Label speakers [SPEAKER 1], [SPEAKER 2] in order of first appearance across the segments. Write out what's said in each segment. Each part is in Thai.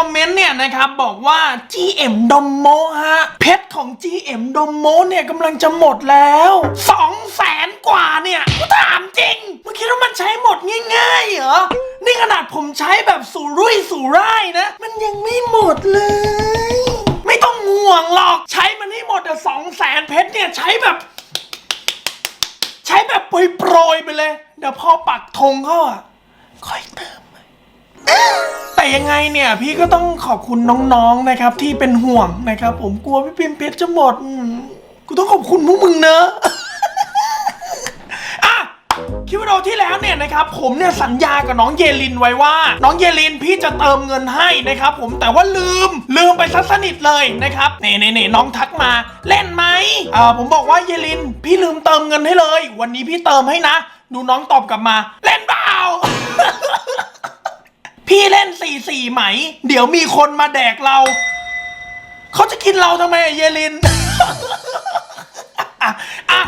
[SPEAKER 1] อมเมนต์เนี่ยนะครับบอกว่า GM ดมโมฮะ เพชรของ GM ดมโมเนี่ยกำลังจะหมดแล้ว2 0 0แสนกว่าเนี่ยกูถามจริงมึงคิดว่ามันใช้หมดง่ายๆเหรอ นี่ขนาดผมใช้แบบสู่รุ่ยสู่ร่ายนะ มันยังไม่หมดเลย ไม่ต้องห่วงหรอกใช้มันให้หมดแต่สองแสนเพชรเนี่ยใช้แบบใช้แบบโปรยๆไปเลย เดี๋ยวพอปักธงเขาอะ ยังไงเนี่ยพี่ก็ต้องขอบคุณน้องๆนะครับที่เป็นห่วงนะครับ ผมกลัวพี่ปิมเพชรจะหมดอืมกูต้องขอบคุณพวกมึงเนอะ อะคลิปวิดีโอที่แล้วเนี่ยนะครับผมเนี่ยสัญญากับน้องเยลินไว้ว่า น้องเยลินพี่จะเติมเงินให้นะครับผมแต่ว่าลืมลืมไปซะสนิทเลยนะครับเน่เน่เน่น้องทักมา เล่นไหมอ่าผมบอกว่าเยลิน พี่ลืมเติมเงินให้เลย วันนี้พี่เติมให้นะ ดูน้องตอบกลับมา เล่นเปล่า พี่เล่นสี่สี่ไหม เดี๋ยวมีคนมาแดกเรา เขาจะกินเราทำไมเยลินอะอะ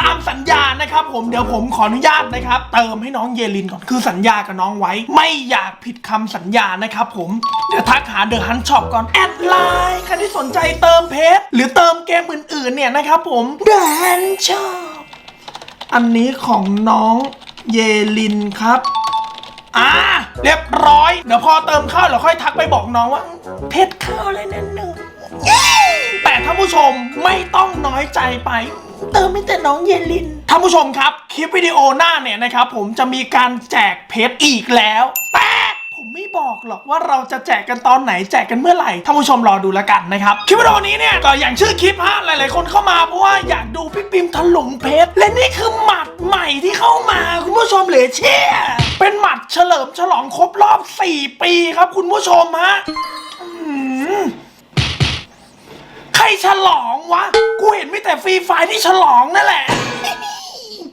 [SPEAKER 1] ตามสัญญานะครับผมเดี๋ยวผมขออนุญาตนะครับ เติมให้น้องเยลินก่อนคือสัญญากับน้องไว้ ไม่อยากผิดคำสัญญานะครับผมเดี๋ยวทักหาเดอะฮันช็อปก่อนแอดไลน์ใครที่สนใจเติมเพชรหรือเติมเกมอื่นๆเนี่ยนะครับผมเดอะฮันช็อปอันนี้ของน้องเยลินครับ อ่าเรียบร้อย เดี๋ยวพอเติมข้าวเราค่อยทักไปบอกน้องว่าเพชรข้าวอะไรนั่นหนึ่งแต่ท่านผู้ชมไม่ต้องน้อยใจไป เติมไม่แต่น้องเยลินท่านผู้ชมครับ คลิปวิดีโอหน้าเนี่ยนะครับผมจะมีการแจกเพชรอีกแล้วแต่ ไม่บอกหรอกว่าเราจะแจกกันตอนไหนแจกกันเมื่อไหร่ท่านผู้ชมรอดูแล้วกันนะครับคลิปวิดีโอนี้เนี่ยก็อย่างชื่อคลิปฮะหลาย ๆ คนเข้ามาเพราะว่าอยากดูพี่ปิมถลุงเพชรและนี่คือหมัดใหม่ที่เข้ามาคุณผู้ชมเหลือเชื่อเป็นหมัดเฉลิมฉลองครบรอบ 4 ปีครับคุณผู้ชมฮะใครฉลองวะ กูเห็นไม่แต่ฟรีไฟที่ฉลองนั่นแหละ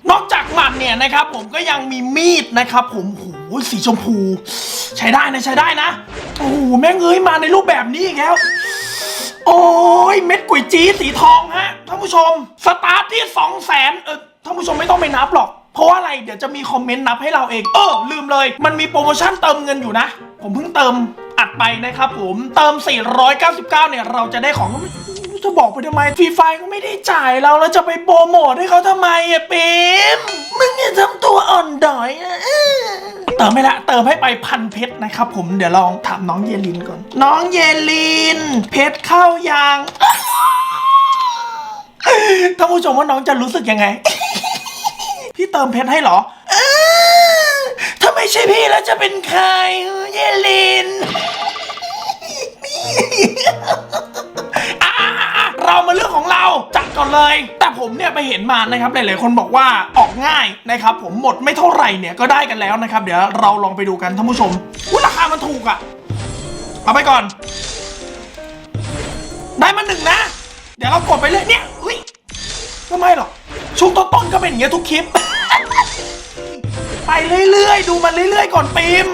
[SPEAKER 1] นอกจากหมัดเนี่ยนะครับผมก็ยังมีมีดนะครับผม โอ้โหสีชมพู ใช้ได้นะใช้ได้นะ โอ้โหแม่งเอ้ยมาในรูปแบบนี้อีกแล้ว โอ้ยเม็ดก๋ยจี้สีทองฮะท่านผู้ชม สตาร์ทที่2 0 0แสนเออท่านผู้ชมไม่ต้องไปนับหรอก เพราะว่าอะไรเดี๋ยวจะมีคอมเมนต์นับให้เราเอง เออลืมเลย มันมีโปรโมชั่นเติมเงินอยู่นะ ผมเพิ่งเติมอัดไปนะครับผม เติม 499 เนี่ยเราจะได้ของ จะบอกไปทำไมฟรีไฟก็ไม่ได้จ่ายเราแล้วจะไปโปรโมทให้เขาทำไมอะปิมมึงอย่าทำตัวอ่อนดอยนะเออเติมไม่ละเติมให้ไปพันเพชรนะครับผมเดี๋ยวลองถามน้องเยลินก่อน น้องเยลิน เพชรเข้ายางท่านผู้ชมว่าน้องจะรู้สึกยังไง พี่เติมเพชรให้เหรอเออถ้าไม่ใช่พี่แล้วจะเป็นใครเยลิน ก่อนเลย แต่ผมเนี่ยไปเห็นมานะครับหลายๆคนบอกว่าออกง่ายนะครับผมหมดไม่เท่าไหร่เนี่ยก็ได้กันแล้วนะครับ เดี๋ยวเราลองไปดูกันท่านผู้ชมอุ้ยราคามันถูกอะเอาไปก่อน ได้มาหนึ่งนะ เดี๋ยวเรากดไปเลยเนี่ยอุ้ยก็ไม่หรอกช่วงต้นๆก็เป็นอย่างเงี้ยทุกคลิป ไปเรื่อยๆ ดูมันเรื่อยๆ ก่อนปิม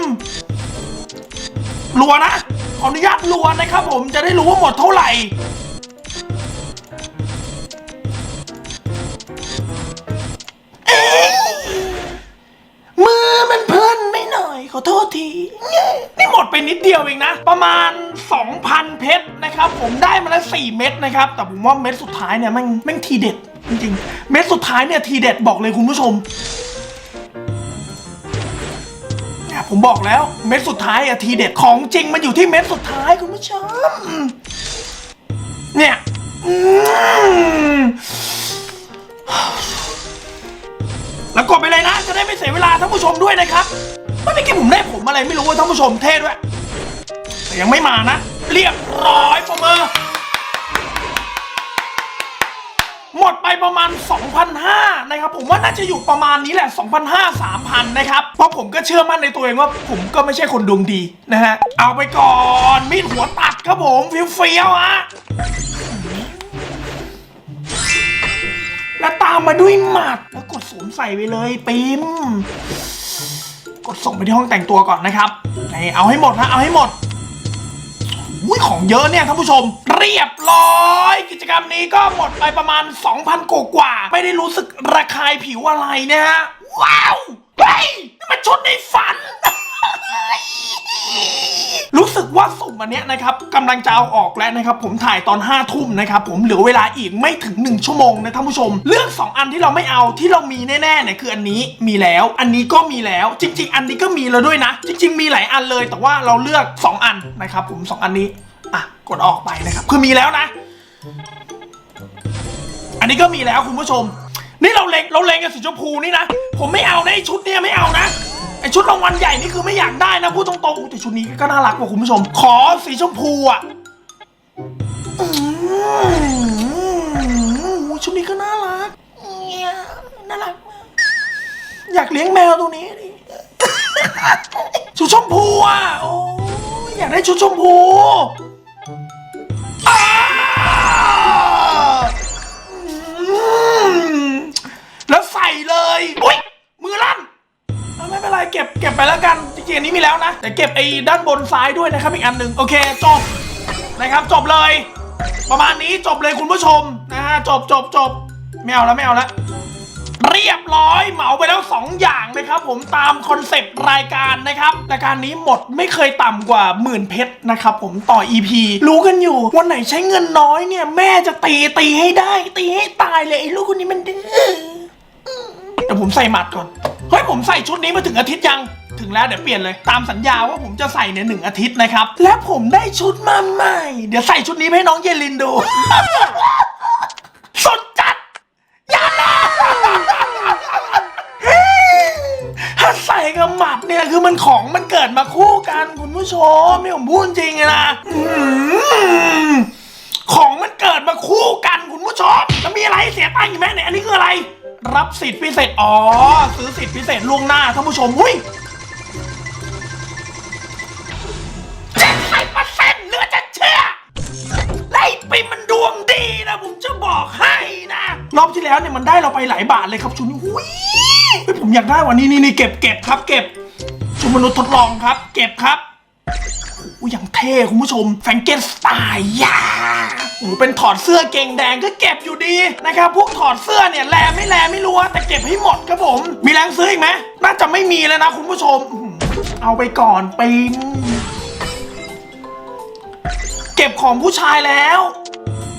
[SPEAKER 1] รัวนะขออนุญาตรัวนะครับผมจะได้รู้ว่าหมดเท่าไหร่ ขอโทษที นี่หมดไปนิดเดียวเองนะ ประมาณ 2,000 เพชรนะครับ ผมได้มาแล้ว4เม็ดนะครับ แต่ผมว่าเม็ดสุดท้ายเนี่ยแม่งแม่งทีเด็ด จริงๆ เม็ดสุดท้ายเนี่ยทีเด็ดบอกเลยคุณผู้ชมเนี่ยผมบอกแล้วเม็ดสุดท้ายอะทีเด็ดของจริงมันอยู่ที่เม็ดสุดท้ายคุณผู้ชม เนี่ยแล้วกดไปเลยนะ จะได้ไม่เสียเวลาท่านผู้ชมด้วยนะครับ เมื่อกี้ผมได้ผมอะไรไม่รู้ว่าท่านผู้ชมเท่ด้วยแต่ยังไม่มานะ เรียบร้อยปรบมือหมดไปประมาณ 2,500นะครับ ผมว่าน่าจะอยู่ประมาณนี้แหละ 2,500 3,000 นะครับ เพราะผมก็เชื่อมั่นในตัวเองว่า ผมก็ไม่ใช่คนดวงดีนะฮะ เอาไปก่อน มีดหัวตัดครับผมฟิวเฟียวฮะแล้วตามมาด้วยหมัดแล้วกดสวมใส่ไปเลยปิม กดส่งไปที่ห้องแต่งตัวก่อนนะครับนี่เอาให้หมดนะเอาให้หมดอุ้ยของเยอะเนี่ยท่านผู้ชม เรียบร้อย กิจกรรมนี้ก็หมดไปประมาณ 2,000กว่าไม่ได้รู้สึกระคายผิวอะไรนะฮะ ว้าวเฮ้ยนี่มันชุดในฝัน รู้สึกว่าสุ่มอันเนี้ยนะครับกำลังจะเอาออกแล้วนะครับ ผมถ่ายตอน5้าทุ่มนะครับ ผมเหลือเวลาอีกไม่ถึง 1 ชั่วโมงนะท่านผู้ชม เลือก 2 อันที่เราไม่เอาที่เรามีแน่ๆเนี่ยคืออันนี้มีแล้ว อันนี้ก็มีแล้ว จริง ๆ อันนี้ก็มีแล้วด้วยนะ จริง ๆ มีหลายอันเลย แต่ว่าเราเลือก 2 อันนะครับ ผม 2 อันนี้อะกดออกไปนะครับคือมีแล้วนะ อันนี้ก็มีแล้วคุณผู้ชม นี่เราเล็งเราเล็งกับสีชมพูนี่นะ ผมไม่เอาในะไอชุดเนี้ยไม่เอานะ ไอชุดรางวัลใหญ่นี่คือไม่อยากได้นะพูดตรงๆแต่ชุดนี้ก็น่ารักว่าคุณผู้ชม ขอสีชมพูอะอืมชุดนี้ก็น่ารักเนี่ยน่ารักมากอยากเลี้ยงแมวตัวนี้ดิชุดชมพูอะโอ้ยอยากได้ชุดชมพูอ้า อันนี้มีแล้วนะแต่เก็บไอ้ด้านบนซ้ายด้วยนะครับอีกอันหนึ่งโอเคจบนะครับจบเลย ประมาณนี้จบเลยคุณผู้ชมนะฮะจบจบจบไม่เอาแล้วไม่เอาแล้วเรียบร้อยเหมาไปแล้ว 2 อย่างนะครับ ผมตามคอนเซปต์รายการนะครับรายการนี้หมดไม่เคยต่ำกว่าหมื่นเพชรนะครับผมต่อ EP รู้กันอยู่ วันไหนใช้เงินน้อยเนี่ย แม่จะตีตีให้ได้ ตีให้ตายเลยไอ้ลูกคนนี้มันดื้อเดี๋ยวผมใส่หมัดก่อน เฮ้ยผมใส่ชุดนี้มาถึงอาทิตย์ยัง ถึงแล้วเดี๋ยวเปลี่ยนเลยตามสัญญาว่าผมจะใส่ในหนึ่งอาทิตย์นะครับ และผมได้ชุดมาใหม่ เดี๋ยวใส่ชุดนี้ให้น้องเยลินดูสนจัดยานะถ้าใส่กับหมัดเนี่ยคือมันของมันเกิดมาคู่กันคุณผู้ชมนี่ผมพูดจริงนะของมันเกิดมาคู่กันคุณผู้ชมแล้วมีอะไรเสียตังค์อีกไหมเนี่ยอันนี้คืออะไร รับสิทธิ์พิเศษ อ๋อ ซื้อสิทธิ์พิเศษล่วงหน้าท่านผู้ชมหุ้ยเจ็ดสิบเปอร์เซ็นต์เหลือจะเชื่อไล่ปิมมันดวงดีนะผมจะบอกให้นะ รอบที่แล้วเนี่ยมันได้เราไปหลายบาทเลยครับชุดนี้หุ้ยผมอยากได้วันนี้นี่นี่เก็บเก็บครับ เก็บชุดมนุษย์ทดลองครับ เก็บครับอุ้ยอย่างเท่คุณผู้ชมแฟงเกนสไตล์ยา โอ้เป็นถอดเสื้อเกงแดงก็เก็บอยู่ดีนะครับพวกถอดเสื้อเนี่ยแลไม่แลไม่รู้แต่เก็บให้หมดครับผม มีแรงซื้ออีกไหมน่าจะไม่มีแล้วนะคุณผู้ชม เอาไปก่อนปิมเก็บของผู้ชายแล้ว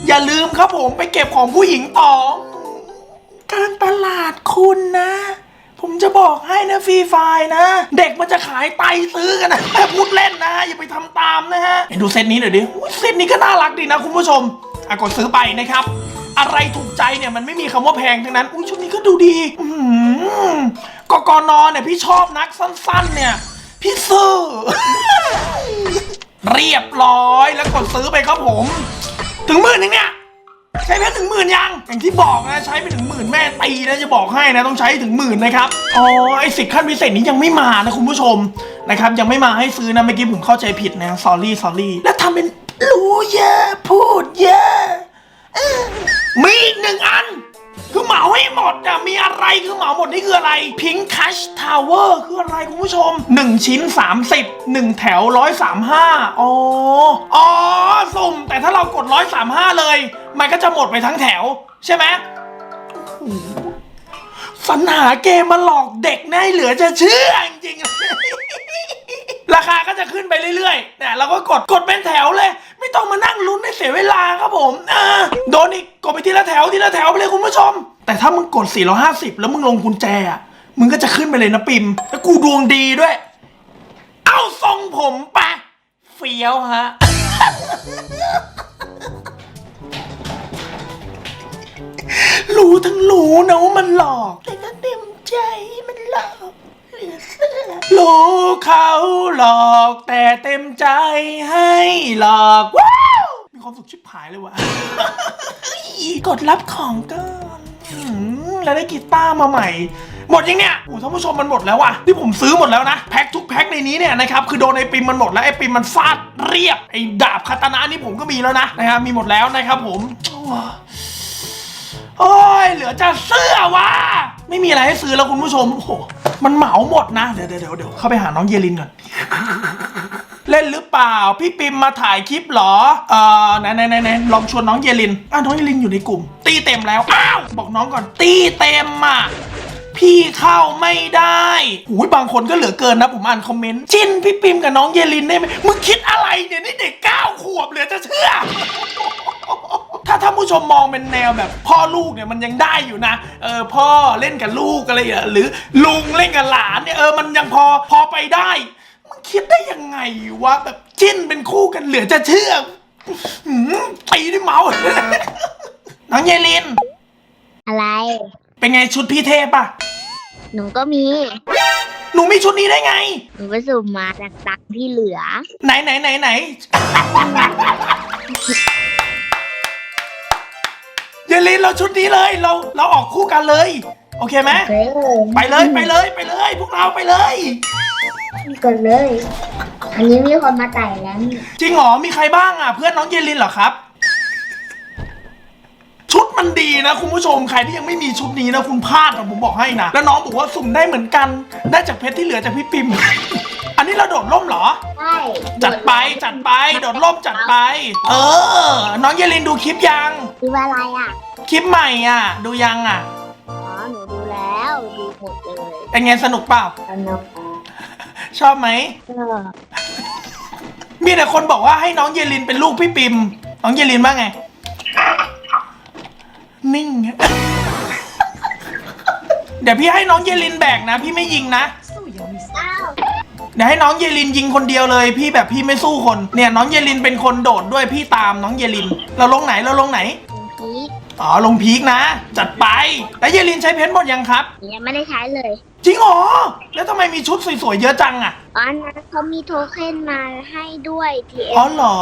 [SPEAKER 1] อย่าลืมครับผมไปเก็บของผู้หญิงต่อ การตลาดคุณนะ ผมจะบอกให้นะฟรีไฟล์นะ เด็กมันจะขายไตซื้อกันนะแต่พูดเล่นนะ อย่าไปทำตามนะฮะไปดูเซตนี้หน่อยดิเซตนี้ก็น่ารักดีนะคุณผู้ชมอะกดซื้อไปนะครับ อะไรถูกใจเนี่ยมันไม่มีคำว่าแพงทั้งนั้นอุ้ยชุดนี้ก็ดูดีอืมกกนเนี่ยพี่ชอบนักสั้น ๆ เนี่ย พี่ซื้อเรียบร้อยแล้วกดซื้อไปครับผม ถึงมื่นนึงเนี่ย ใช้เพชรถึงหมื่นยัง อย่างที่บอกนะใช้ไปถึงหมื่นแม่ตีนะจะบอกให้นะต้องใช้ถึงหมื่นนะครับอ๋อไอสิทธิ์ขั้นพิเศษนี้ยังไม่มานะคุณผู้ชมนะครับยังไม่มาให้ซื้อนะเมื่อกี้ผมเข้าใจผิดนะ s อรี่ s อรี่แล้วทำเป็นรู้เยอะพูดเยอะมีอีกหนึ่งอัน คือเหมาให้หมดอะมีอะไรคือเหมาหมดนี่คืออะไร Pink Cash Tower คืออะไรคุณผู้ชม 1 ชิ้น 30 1 แถว 135อ๋ออ๋อสุ่มแต่ถ้าเรากด 135 เลย มันก็จะหมดไปทั้งแถว ใช่ไหมโอ้โหสรรหาเกมมาหลอกเด็กนะให้เหลือจะเชื่อจริงๆ ราคาก็จะขึ้นไปเรื่อยๆเนี่ยเราก็กดกดเป็นแถวเลย ไม่ต้องมานั่งลุ้นให้เสียเวลาครับผมอ่าโดนอีกกดไปทีละแถวทีละแถวไปเลยคุณผู้ชม แต่ถ้ามึงกด 450 แล้วมึงลงกุญแจอะมึงก็จะขึ้นไปเลยนะปิมแล้วกูดวงดีด้วย เอาทรงผมไปะเฟี้ยวฮะ รู้ทั้งรู้นะว่ามันหลอก แต่ก็เต็มใจมันหลอกเหลือเสื้อรู้เขาหลอกแต่เต็มใจให้หลอกว้าวมีความสุขชิบหายเลยว่ะกดรับของก่อนอืมแล้วได้กีตาร์มาใหม่ หมดยังเนี่ยโอ้ท่านผู้ชมมันหมดแล้วว่ะที่ผมซื้อหมดแล้วนะแพ็คทุกแพ็คในนี้เนี่ยนะครับคือโดนไอปิมมันหมดแล้วไอปิมมันฟาดเรียบไอดาบคาตานะนี่ผมก็มีแล้วนะนะครับมีหมดแล้วนะครับผม โอ้ยเหลือจะเสื้อวะไม่มีอะไรให้ซื้อแล้วคุณผู้ชมโอ้โหมันเหมาหมดนะ เดี๋ยวเดี๋ยวเดี๋ยวเข้าไปหาน้องเยลินก่อน เล่นหรือเปล่า พี่ปิมมาถ่ายคลิปเหรอ เอ่อไหนไหนไหนไหนลองชวนน้องเยลินอ้าน้องเยลินอยู่ในกลุ่ม ตีเต็มแล้ว อ้าว บอกน้องก่อน ตีเต็มอะพี่เข้าไม่ได้หูยบางคนก็เหลือเกินนะผมอ่านคอมเมนต์ จินพี่ปิมกับน้องเยลินได้ไหมมึงคิดอะไรเนี่ยนี่เด็กเก้าขวบเหลือจะเชื่อาท่านผู้ชมมองเป็นแนวแบบพ่อลูกเนี่ยมันยังได้อยู่นะ เออพ่อเล่นกับลูกอะไรอย่างเงี้ยหรือลุงเล่นกับหลานเนี่ยเออมันยังพอพอไปได้มันคิดได้ยังไงวะแบบจิ้นเป็นคู่กันเหลือจะเชื่อหืมตีด้วยเมาส์ น้องเยลิน
[SPEAKER 2] อะไร
[SPEAKER 1] เป็นไงชุดพี่เทพปะ
[SPEAKER 2] หนูก็มี
[SPEAKER 1] หนูมีชุดนี้ได้ไง
[SPEAKER 2] หนูไปสุ่มมาจากตังค์ที่เหลือ
[SPEAKER 1] ไหนไหนไหนไหน เยลินเราชุดนี้เลยเราเราออกคู่กันเลย โอเคไหมไปเลยไปเลยไปเลย พวกเราไปเลย
[SPEAKER 2] กดเลย อันนี้มีคนมาไต่แล้วนี่
[SPEAKER 1] จริงเหรอมีใครบ้างอะ เพื่อนน้องเยลินเหรอครับ ชุดมันดีนะ คุณผู้ชมใครที่ยังไม่มีชุดนี้นะ คุณพลาดอะผมบอกให้นะแล้วน้องบอกว่าสุ่มได้เหมือนกัน ได้จากเพชรที่เหลือจากพี่ปิม อันนี้เราโดดร่มเหรอ
[SPEAKER 2] ใช่
[SPEAKER 1] จัดไปจัดไปโดดร่มจัดไป เออ น้องเยลินดูคลิปยัง
[SPEAKER 2] คืออะไรอะ
[SPEAKER 1] คลิปใหม่อะ ดูยังอะ
[SPEAKER 2] อ๋อหนูดูแล้วดูหมดเลย
[SPEAKER 1] เป็นไงสนุกเปล่า
[SPEAKER 2] สนุก
[SPEAKER 1] ชอบไหม
[SPEAKER 2] ก็
[SPEAKER 1] มีแต่คนบอกว่าให้น้องเยลินเป็นลูกพี่ปิม น้องเยลินว่าไง นิ่ง เดี๋ยวพี่ให้น้องเยลินแบกนะ พี่ไม่ยิงนะ
[SPEAKER 2] อ้าว
[SPEAKER 1] เดี๋ยวให้น้องเยลินยิงคนเดียวเลย พี่แบบพี่ไม่สู้คน เนี่ยน้องเยลินเป็นคนโดดด้วยพี่ตามน้องเยลิน เราลงไหนเราลงไหน
[SPEAKER 2] คุณพีค
[SPEAKER 1] อ๋อลงพีกนะ จัดไป แล้วเยลินใช้เพชรหมดยังครับ
[SPEAKER 2] ยังไม่ได้ใช้เลย
[SPEAKER 1] จริงเหรอ แล้วทำไมมีชุดสวยๆเยอะจังอะ
[SPEAKER 2] อ๋ออันนั้นเขามีโทเค็นมาให้ด้วยทีเอ็
[SPEAKER 1] อ๋อเหรอ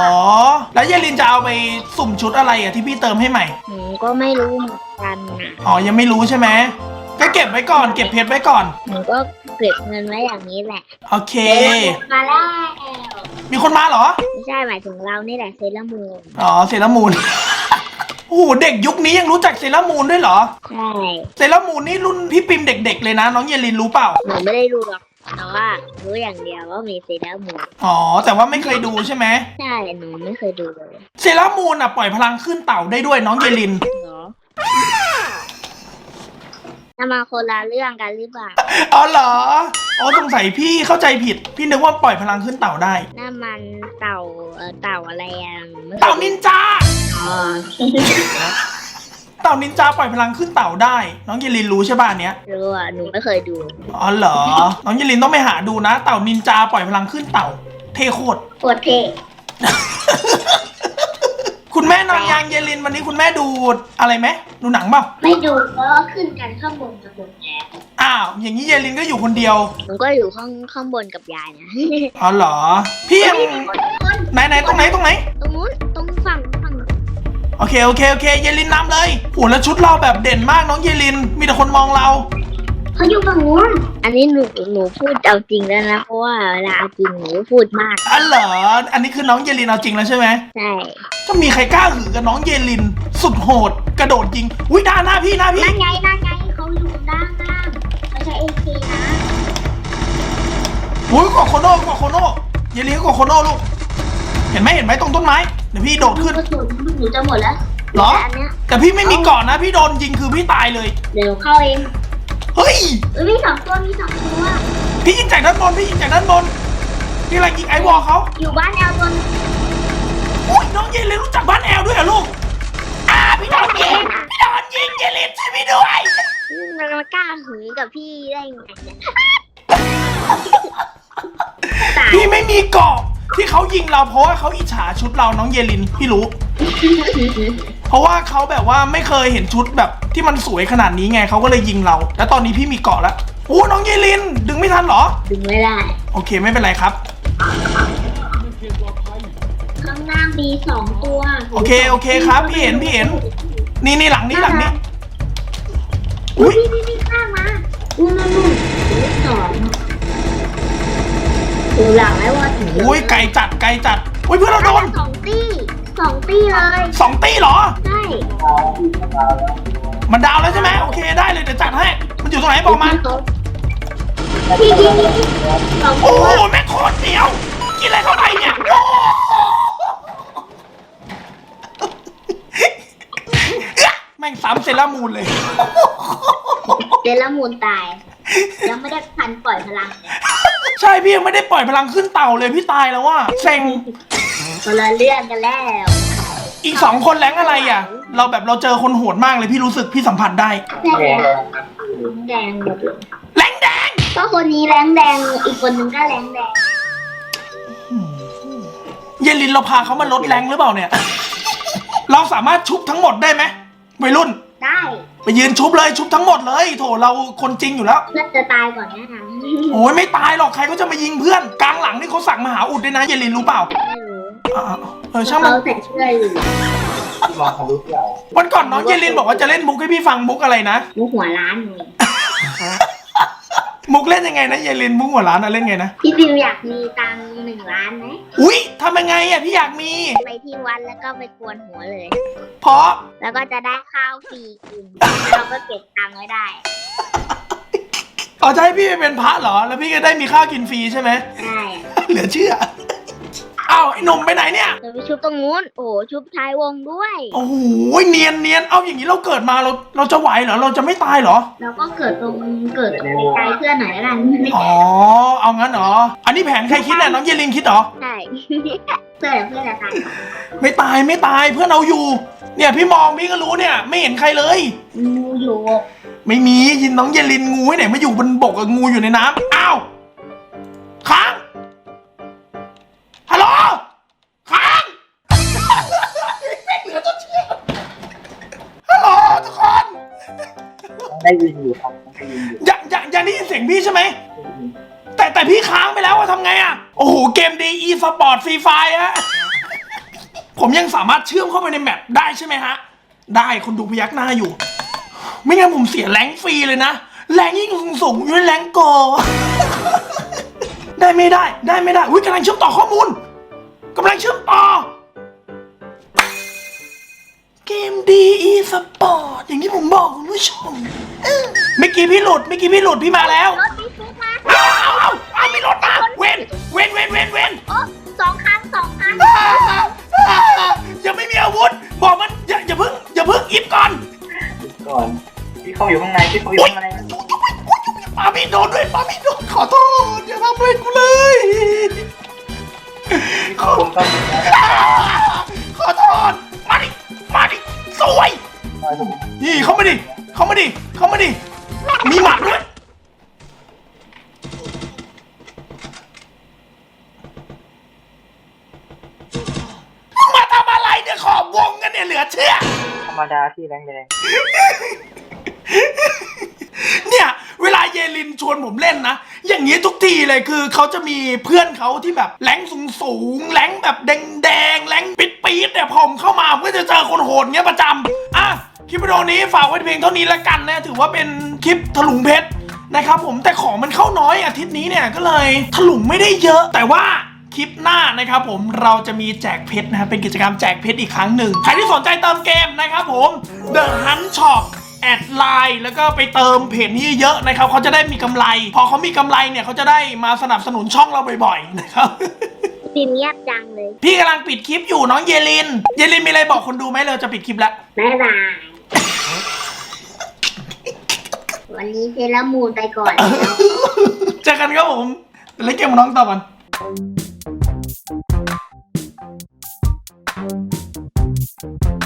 [SPEAKER 1] แล้วเยลินจะเอาไปสุ่มชุดอะไรอะที่พี่เติมให้ใหม่
[SPEAKER 2] หนูก็ไม่รู้เหมือนกันนะ
[SPEAKER 1] อ๋อ ยังไม่รู้ใช่ไหม ก็เก็บไว้ก่อน เก็บเพชรไว้ก่อน
[SPEAKER 2] หนูก็เก็บเงินไว้อย่างนี้แหละ
[SPEAKER 1] โอเค
[SPEAKER 2] มาแล้ว
[SPEAKER 1] มีคนมาเหรอ
[SPEAKER 2] ไม่ใช่หมายถึงเรานี่แหละเซรามูน
[SPEAKER 1] อ๋อเซรามูน โอ้โหเด็กยุคนี้ยังรู้จักเซรามูนด้วยเหรอ
[SPEAKER 2] ใช่
[SPEAKER 1] เซรามูนนี่รุ่นพี่ปิมเด็ก ๆ เลยนะ น้องเยลินรู้เปล่า
[SPEAKER 2] หนูไม่ได้ดูหรอกแต่ว่ารู้อย่างเดียวว่ามีเซรามูน
[SPEAKER 1] อ๋อ แต่ว่าไม่เคยดูใช่ไหม
[SPEAKER 2] ใช่หนูไม่เคยดูเลย
[SPEAKER 1] เซรามูนอะปล่อยพลังขึ้นเต่าได้ด้วยน้องเยลิน
[SPEAKER 2] เหรอจะมาคนละเรื่องกันหรือเปล่า
[SPEAKER 1] อ๋อเหรอ อ๋อสงสัยพี่เข้าใจผิด พี่นึกว่าปล่อยพลังขึ้นเต่าได้
[SPEAKER 2] น้ามันเต่าเออเต่าอะไรอะหนูไม่คย
[SPEAKER 1] เต่านินจา
[SPEAKER 2] อ๋อ
[SPEAKER 1] เต่านินจาปล่อยพลังขึ้นเต่าได้ น้องเยลินรู้ใช่ป่ะอันเนี้ย
[SPEAKER 2] รู้อะหนูไม่เคยดู
[SPEAKER 1] อ๋อเหรอ น้องเยลินต้องไปหาดูนะ เต่านินจาปล่อยพลังขึ้นเต่า เท่โคตร
[SPEAKER 2] ปวดเท
[SPEAKER 1] คุณแม่นอนยางเยลินวันนี้คุณแม่ดูอะไรไหมดูหนังเปล่า
[SPEAKER 2] ไม่ดูเพราะว่าขึ้นกันข้างบนกับบนแอร์
[SPEAKER 1] อ้าว อย่างนี้เยลินก็อยู่คนเดียว
[SPEAKER 2] หนูก็อยู่ข้างข้างบนกับยายนะ
[SPEAKER 1] อ๋อเหรอ พี่ยังไหนไหนตรงไหนตรงไหน
[SPEAKER 2] ตรงนู้นตรงฝั่งฝั่ง
[SPEAKER 1] โอเคโอเคโอเค เยลินนำเลยโหแล้วชุดเราแบบเด่นมากน้องเยลิน มีแต่คนมองเรา
[SPEAKER 2] เขาอยู่ฝั่งนู้นอันนี้หนูหนูพูดเอาจริงแล้วนะเพราะว่าเวลาเอาจริงหนูพูดมาก
[SPEAKER 1] อันเหรอ อันนี้คือน้องเยลินเอาจริงแล้วใช่ไหม
[SPEAKER 2] ใช่
[SPEAKER 1] จะมีใครกล้าหือกับน้องเยลิน สุดโหด กระโดดยิง อุ้ยด้านหน้าพี่หน้าพี่
[SPEAKER 2] นั่นไงนั่นไงเขาอยู่ด้านล่างเขาใช้เอเคนะ
[SPEAKER 1] อุ้ยกอโคโน่กอโคโน่เยลินก็กอโคโน่ลูก เห็นไหมเห็นไหมตรงต้นไม้ เดี๋ยวพี่โดดขึ้น
[SPEAKER 2] กระสุนหนูจะหมดแล้ว
[SPEAKER 1] เหรอ
[SPEAKER 2] แต่อันเนี้ย
[SPEAKER 1] แต่พี่ไม่มีเกาะนะ พี่โดนยิงคือพี่ตายเลย
[SPEAKER 2] เดี๋ยวเข้าเอง
[SPEAKER 1] เฮ้ย
[SPEAKER 2] เอ้ยมีสองตัวมีสองตัว
[SPEAKER 1] พี่ยิงจากด้านบน พี่ยิงจากด้านบนพี่อะไรยิงไอวอลเขา
[SPEAKER 2] อยู่บ้านแอลตัวนึง
[SPEAKER 1] อุ้ยน้องเยลินรู้จักบ้านแอลด้วยเหรอลูก อ่าพี่โดนยิงพี่โดนยิงเยลินช่วยพี่ด้วย
[SPEAKER 2] มันมากล้าหือกับพี่ได้ไงเนี่ย ตาย
[SPEAKER 1] พี่ไม่มีเกาะ ที่เขายิงเราเพราะว่าเขาอิจฉาชุดเราน้องเยลินพี่รู้ เพราะว่าเขาแบบว่าไม่เคยเห็นชุดแบบที่มันสวยขนาดนี้ไงเขาก็เลยยิงเรา แล้วตอนนี้พี่มีเกาะแล้วโอ้น้องเยลิน ดึงไม่ทันเหรอ
[SPEAKER 2] ดึงไม่ได้
[SPEAKER 1] โอเคไม่เป็นไรครับ
[SPEAKER 2] ข้างล่างมีสองตัว
[SPEAKER 1] โอเคโอเคครับพี่เห็นพี่เห็น นี่นี่หลังนี้หลังนี้ อุ้ย
[SPEAKER 2] นี่นี่นี่ข้างมานู่นนู่นนู่นสอง ดูหลังไอ้ว่าถึง
[SPEAKER 1] อุ้ยไกลจัดไกลจัดอุ้ยเพื่อนเราโดน
[SPEAKER 2] สองตี้สองตี้เลย
[SPEAKER 1] สองตีเหรอ
[SPEAKER 2] ใช่
[SPEAKER 1] มันดาวแล้วใช่ไหมโอเคได้เลยเดี๋ยวจัดให้ มันอยู่ตรงไหนบอกมา
[SPEAKER 2] พี่พี่พี่สอง
[SPEAKER 1] โอ้
[SPEAKER 2] ตัว
[SPEAKER 1] โหแม่งโคตรเหนียวกินอะไรเข้าไปเนี่ยโอ้โหแม่งซ้ำเซรามูนเลย
[SPEAKER 2] เจลมูนตาย ยังไม่ได้พันปล่อยพลังเลย
[SPEAKER 1] ใช่พี่ยังไม่ได้ปล่อยพลังขึ้นเต่าเลยพี่ตายแล้วว่าเซ็ง
[SPEAKER 2] คนละเรื่องกันแล้ว
[SPEAKER 1] อีกสองคนแรงอะไรอะ เราแบบเราเจอคนโหดมากเลยพี่รู้สึกพี่สัมผัสได้
[SPEAKER 2] แรงแดงแดงหมดเลย
[SPEAKER 1] แรงแดง
[SPEAKER 2] ก็คนนี้แรงแดงอีกคนนึงก็แรงแดง
[SPEAKER 1] เยลินเราพาเขามาลดแรงหรือเปล่าเนี่ย เราสามารถชุบทั้งหมดได้ไหมวัยรุ่น
[SPEAKER 2] ได้
[SPEAKER 1] ไปยืนชุบเลยชุบทั้งหมดเลย โถเราคนจริงอยู่แล้ว
[SPEAKER 2] เพื่อนจะตายก่อนแน่นอน
[SPEAKER 1] โอ้ยไม่ตายหรอกใครก็จะมายิงเพื่อน กลางหลังนี่เขาสั่งมาหาอุดด้วยนะเยลินรู้เปล่า
[SPEAKER 2] ไม่รู้
[SPEAKER 1] อ่าเออช่างมั
[SPEAKER 2] เขา
[SPEAKER 1] น
[SPEAKER 2] ใส่เสื้ออยู่
[SPEAKER 3] ที่มองทะลุเปล่า
[SPEAKER 1] วันก่อนน้องเยลินบอกว่าจะเล่นมุกให้พี่ฟังมุกอะไรนะ
[SPEAKER 2] มุกหัวร้านนี่
[SPEAKER 1] มุกเล่นยังไงนะเยลินมุกหัวร้านอะเล่นไงนะ
[SPEAKER 2] พี่บิวอยากมีตังค์หนึ่งล้านไหม
[SPEAKER 1] อุ้ยทำยังไงอะพี่อยากมี
[SPEAKER 2] ไปที่วัดแล้วก็ไปกวนหัวเลย
[SPEAKER 1] เพราะ
[SPEAKER 2] แล้วก็จะได้ข้าวฟรีกินแล้วเราก็เก็บตังค์ไว้ได้
[SPEAKER 1] อ๋อจะให้พี่ไปเป็นพระเหรอ แล้วพี่ก็ได้มีข้าวกินฟรีใช่ไหม
[SPEAKER 2] ใช่
[SPEAKER 1] เหลือเชื่อ อ้าวไอ้หนุ่มไปไหนเนี่ย
[SPEAKER 2] เราไปชุบตรงนู้น โอ้โหชุบท้ายวงด้วย
[SPEAKER 1] โอ้โหเนียนเนียนเอาอย่างนี้เราเกิดมาเราเราจะไหวเหรอเราจะไม่ตายเหรอ
[SPEAKER 2] เราก็เกิดตรงเกิดตรงไกลๆเพื่อนหน่อยแล้วกัน
[SPEAKER 1] อ๋อ เอางั้นเหรอ อันนี้แผนใครคิดน่ะน้องเยลินคิดเหรอ
[SPEAKER 2] ใช่ เพื่อนเพื่อนจะตายก่อน
[SPEAKER 1] ไม่ตายไม่ตายเพื่อนเอาอยู่ เนี่ยพี่มองพี่ก็รู้เนี่ย ไม่เห็นใครเลย
[SPEAKER 2] งูอยู่
[SPEAKER 1] ไม่มียินน้องเยลินงูให้ไหนมาอยู่บนบกกับงูอยู่ในน้ำอ้าวค้าง ได้
[SPEAKER 3] ยินอยู่ครับต้องได้ยินอยู่
[SPEAKER 1] อย่าอย่าอย่าได้ยินเสียงพี่ใช่ไหม แต่แต่พี่ค้างไปแล้วอะทำไงอะโอ้โห เกมดีอีสปอร์ตฟรีไฟฮะ ผมยังสามารถเชื่อมเข้าไปในแมปได้ใช่ไหมฮะ ได้คนดูพยักหน้าอยู่ ไม่งั้นผมเสียแรงฟรีเลยนะ แรงยิ่งสูงสูงอยู่ในแรงโก ได้ไม่ได้ ได้ไม่ได้ อุ้ยกำลังเชื่อมต่อข้อมูลกำลังเชื่อมต่อเก มดีอีสปอร์ตอย่างที่ผมบอกคุณผู้ชมเออเมื่อกี้พี่หลุดเมื่อกี้พี่หลุดพี่มาแล้ว
[SPEAKER 2] รถมีชุบมา
[SPEAKER 1] เอาเอาเอาเอามีรถมาเว้นเว้นเว้นเว้นเว้น
[SPEAKER 2] โอ้สองครั้งสองครั้ง
[SPEAKER 1] อ่าอ่ายังไม่มีอาวุธ บอกมันอย่าอย่าเพิ่งอย่าเพิ่งอิฟก่อน
[SPEAKER 3] ก่อนพี่เขาอยู่ข้างในพี่เขาอยู่ข้างใน
[SPEAKER 1] ปาไม่โดนด้วยปาไม่โดนขอโทษอย่าทำอะไรกูเลย
[SPEAKER 3] พี่เขาผมก็มีนะ
[SPEAKER 1] อ่าขอโทษ นี่เข้ามาดิ เข้ามาดิ เข้ามาดิ มีหมัดด้วยมึงมาทำอะไรเนี่ยขอบวงกันเนี่ยเหลือเชื่อ
[SPEAKER 3] ธรรมดาที่แรงแรง
[SPEAKER 1] เนี่ยเวลาเยลินชวนผมเล่นนะ อย่างนี้ทุกทีเลยคือเขาจะมีเพื่อนเขาที่แบบแรงสูงสูงๆแรงแบบแดงแดงๆแรงปิดปีดๆเนี่ยพอผมเข้ามาผมก็จะเจอคนโหดเงี้ยประจำอะ คลิปวิดีโอนี้ฝากไว้เพียงเท่านี้ละกันนะถือว่าเป็นคลิปถลุงเพชรนะครับผมแต่ของมันเข้าน้อยอาทิตย์นี้เนี่ยก็เลยถลุงไม่ได้เยอะ แต่ว่าคลิปหน้านะครับผมเราจะมีแจกเพชรนะครับเป็นกิจกรรมแจกเพชรอีกครั้งหนึ่งใครที่สนใจเติมเกมนะครับผม The Hunt Shop แอดไลน์แล้วก็ไปเติมเพจนี้เยอะๆนะครับเขาจะได้มีกำไร พอเขามีกำไรเนี่ยเขาจะได้มาสนับสนุนช่องเราบ่อยๆนะครับ
[SPEAKER 2] ฟิล์มเงียบจังเลย
[SPEAKER 1] พี่กำลังปิดคลิปอยู่น้องเยลิน เยลินมีอะไรบอกคนดูไหมเราจะปิดคลิปแล้ว
[SPEAKER 2] บ๊ายบาย วันนี้เซรามูนไปก่อน
[SPEAKER 1] เจอกันครับผมเล่นเกมน้องต่อกัน Thank you.